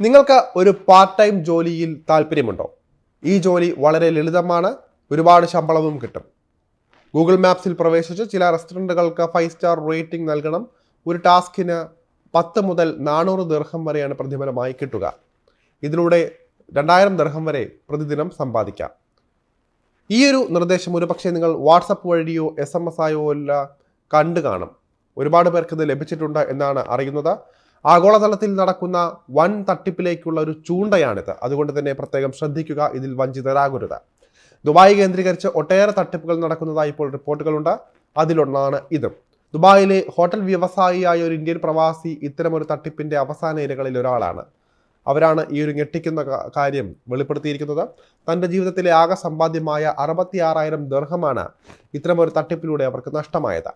നിങ്ങൾക്ക് ഒരു part time ജോലിയിൽ താല്പര്യമുണ്ടോ? ഈ ജോലി വളരെ ലളിതമാണ്. ഒരുപാട് ശമ്പളവും കിട്ടും. ഗൂഗിൾ മാപ്സിൽ പ്രവേശിച്ച് ചില റെസ്റ്റോറന്റുകൾക്ക് ഫൈവ് സ്റ്റാർ റേറ്റിംഗ് നൽകണം. ഒരു ടാസ്കിന് പത്ത് മുതൽ നാനൂറ് ദീർഘം വരെയാണ് പ്രതിഫലമായി കിട്ടുക. ഇതിലൂടെ രണ്ടായിരം ദീർഘം വരെ പ്രതിദിനം സമ്പാദിക്കാം. ഈ ഒരു നിർദ്ദേശം ഒരുപക്ഷെ നിങ്ങൾ വാട്സപ്പ് വഴിയോ എസ് എം എസ് ആയോ അല്ല കണ്ടു കാണും. ഒരുപാട് പേർക്ക് ഇത് ലഭിച്ചിട്ടുണ്ട് എന്നാണ് അറിയുന്നത്. ആഗോളതലത്തിൽ നടക്കുന്ന വൻ തട്ടിപ്പിലേക്കുള്ള ഒരു ചൂണ്ടയാണിത്. അതുകൊണ്ട് തന്നെ പ്രത്യേകം ശ്രദ്ധിക്കുക ഇതിൽ വഞ്ചിതരാകരുത്. ദുബായ് കേന്ദ്രീകരിച്ച് ഒട്ടേറെ തട്ടിപ്പുകൾ നടക്കുന്നതായി ഇപ്പോൾ റിപ്പോർട്ടുകളുണ്ട്. അതിലൊന്നാണ് ഇത്. ദുബായിലെ ഹോട്ടൽ വ്യവസായിയായ ഒരു ഇന്ത്യൻ പ്രവാസി ഇത്തരമൊരു തട്ടിപ്പിന്റെ അവസാന ഇരകളിൽ ഒരാളാണ്. അവരാണ് ഈ ഒരു ഞെട്ടിക്കുന്ന കാര്യം വെളിപ്പെടുത്തിയിരിക്കുന്നത്. തന്റെ ജീവിതത്തിലെ ആകെ സമ്പാദ്യമായ അറുപത്തി ആറായിരം ദർഹമാണ് ഇത്തരമൊരു തട്ടിപ്പിലൂടെ അവർക്ക് നഷ്ടമായത്.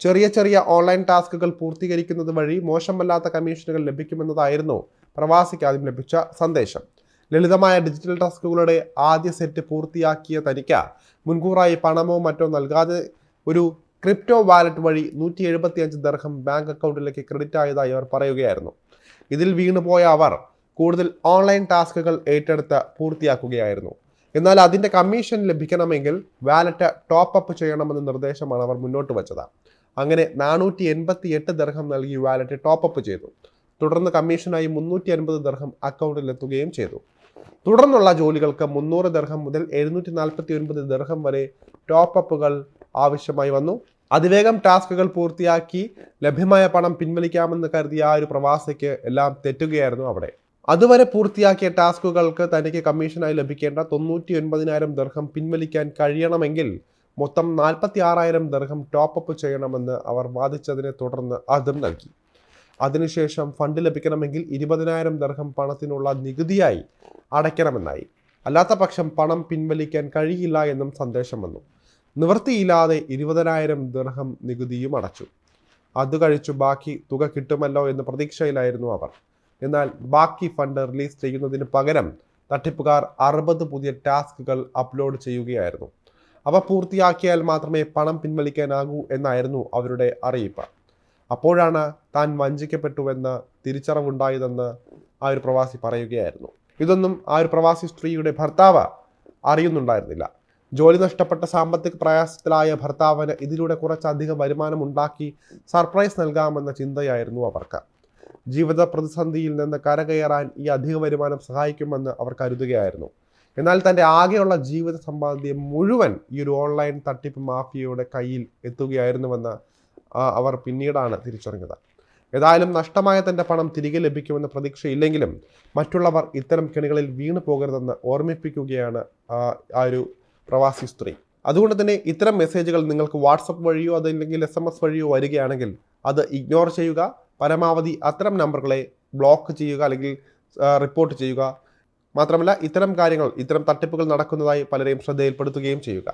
ചെറിയ ചെറിയ ഓൺലൈൻ ടാസ്കുകൾ പൂർത്തീകരിക്കുന്നത് വഴി മോശമല്ലാത്ത കമ്മീഷനുകൾ ലഭിക്കുമെന്നതായിരുന്നു പ്രവാസിക്ക് ആദ്യം ലഭിച്ച സന്ദേശം. ലളിതമായ ഡിജിറ്റൽ ടാസ്കുകളുടെ ആദ്യ സെറ്റ് പൂർത്തിയാക്കിയ തനിക്ക് മുൻകൂറായി പണമോ മറ്റോ നൽകാതെ ഒരു ക്രിപ്റ്റോ വാലറ്റ് വഴി നൂറ്റി എഴുപത്തി അഞ്ച് ദർഹം ബാങ്ക് അക്കൗണ്ടിലേക്ക് ക്രെഡിറ്റ് ആയതായി അവർ പറയുകയായിരുന്നു. ഇതിൽ വീണുപോയ അവർ കൂടുതൽ ഓൺലൈൻ ടാസ്കുകൾ ഏറ്റെടുത്ത് പൂർത്തിയാക്കുകയായിരുന്നു. എന്നാൽ അതിന്റെ കമ്മീഷൻ ലഭിക്കണമെങ്കിൽ വാലറ്റ് ടോപ്പ് അപ്പ് ചെയ്യണമെന്ന നിർദ്ദേശമാണ് അവർ മുന്നോട്ട് വച്ചത്. അങ്ങനെ നാനൂറ്റി എൺപത്തി എട്ട് ദർഹം നൽകി വാലറ്റ് ടോപ്പ് അപ്പ് ചെയ്തു. തുടർന്ന് കമ്മീഷനായി മുന്നൂറ്റി അൻപത് ദർഹം അക്കൗണ്ടിൽ എത്തുകയും ചെയ്തു. തുടർന്നുള്ള ജോലികൾക്ക് മുന്നൂറ് ദർഹം മുതൽ എഴുന്നൂറ്റി നാൽപ്പത്തി ഒൻപത് ദർഹം വരെ ടോപ്പ് അപ്പുകൾ ആവശ്യമായി വന്നു. അതിവേഗം ടാസ്കുകൾ പൂർത്തിയാക്കി ലഭ്യമായ പണം പിൻവലിക്കാമെന്ന് കരുതിയ ആ ഒരു പ്രവാസിക്ക് എല്ലാം തെറ്റുകയായിരുന്നു അവിടെ. അതുവരെ പൂർത്തിയാക്കിയ ടാസ്കുകൾക്ക് തനിക്ക് കമ്മീഷനായി ലഭിക്കേണ്ട തൊണ്ണൂറ്റി ഒൻപതിനായിരം ദർഹം പിൻവലിക്കാൻ കഴിയണമെങ്കിൽ മൊത്തം നാൽപ്പത്തി ആറായിരം ദർഹം ടോപ്പ് അപ്പ് ചെയ്യണമെന്ന് അവർ വാദിച്ചതിനെ തുടർന്ന് അതും നൽകി. അതിനുശേഷം ഫണ്ട് ലഭിക്കണമെങ്കിൽ ഇരുപതിനായിരം ദർഹം പണത്തിനുള്ള നികുതിയായി അടയ്ക്കണമെന്നായി. അല്ലാത്ത പക്ഷം പണം പിൻവലിക്കാൻ കഴിയില്ല എന്നും സന്ദേശം വന്നു. നിവൃത്തിയില്ലാതെ ഇരുപതിനായിരം ദർഹം നികുതിയും അടച്ചു. അത് കഴിച്ചു ബാക്കി തുക കിട്ടുമല്ലോ എന്ന് പ്രതീക്ഷയിലായിരുന്നു അവർ. എന്നാൽ ബാക്കി ഫണ്ട് റിലീസ് ചെയ്യുന്നതിന് പകരം തട്ടിപ്പുകാർ അറുപത് പുതിയ ടാസ്കുകൾ അപ്ലോഡ് ചെയ്യുകയായിരുന്നു. അവ പൂർത്തിയാക്കിയാൽ മാത്രമേ പണം പിൻവലിക്കാനാകൂ എന്നായിരുന്നു അവരുടെ അറിയിപ്പ്. അപ്പോഴാണ് താൻ വഞ്ചിക്കപ്പെട്ടുവെന്ന് തിരിച്ചറിവുണ്ടായതെന്ന് ആ ഒരു പ്രവാസി പറയുകയായിരുന്നു. ഇതൊന്നും ആ ഒരു പ്രവാസി സ്ത്രീയുടെ ഭർത്താവ് അറിയുന്നുണ്ടായിരുന്നില്ല. ജോലി നഷ്ടപ്പെട്ട സാമ്പത്തിക പ്രയാസത്തിലായ ഭർത്താവിന് ഇതിലൂടെ കുറച്ചധികം വരുമാനം ഉണ്ടാക്കി സർപ്രൈസ് നൽകാമെന്ന ചിന്തയായിരുന്നു അവർക്ക്. ജീവിത പ്രതിസന്ധിയിൽ നിന്ന് കരകയറാൻ ഈ അധിക വരുമാനം സഹായിക്കുമെന്ന് അവർ കരുതുകയായിരുന്നു. എന്നാൽ തന്റെ ആകെയുള്ള ജീവിത സമ്പാദ്യം മുഴുവൻ ഈ ഒരു ഓൺലൈൻ തട്ടിപ്പ് മാഫിയയുടെ കയ്യിൽ എത്തുകയായിരുന്നുവെന്ന് അവർ പിന്നീടാണ് തിരിച്ചറിഞ്ഞത്. ഏതായാലും നഷ്ടമായ തന്റെ പണം തിരികെ ലഭിക്കുമെന്ന പ്രതീക്ഷയില്ലെങ്കിലും മറ്റുള്ളവർ ഇത്തരം കെണികളിൽ വീണു പോകരുതെന്ന് ഓർമ്മിപ്പിക്കുകയാണ് ആ ഒരു പ്രവാസി സ്ത്രീ. അതുകൊണ്ട് തന്നെ ഇത്തരം മെസ്സേജുകൾ നിങ്ങൾക്ക് വാട്സപ്പ് വഴിയോ അതല്ലെങ്കിൽ എസ് എം എസ് വഴിയോ വരികയാണെങ്കിൽ അത് ഇഗ്നോർ ചെയ്യുക പരമാവധി അത്തരം നമ്പറുകളെ ബ്ലോക്ക് ചെയ്യുക അല്ലെങ്കിൽ റിപ്പോർട്ട് ചെയ്യുക. മാത്രമല്ല ഇത്തരം കാര്യങ്ങൾ ഇത്തരം തട്ടിപ്പുകൾ നടക്കുന്നതായി പലരെയും ശ്രദ്ധയിൽപ്പെടുത്തുകയും ചെയ്യുക.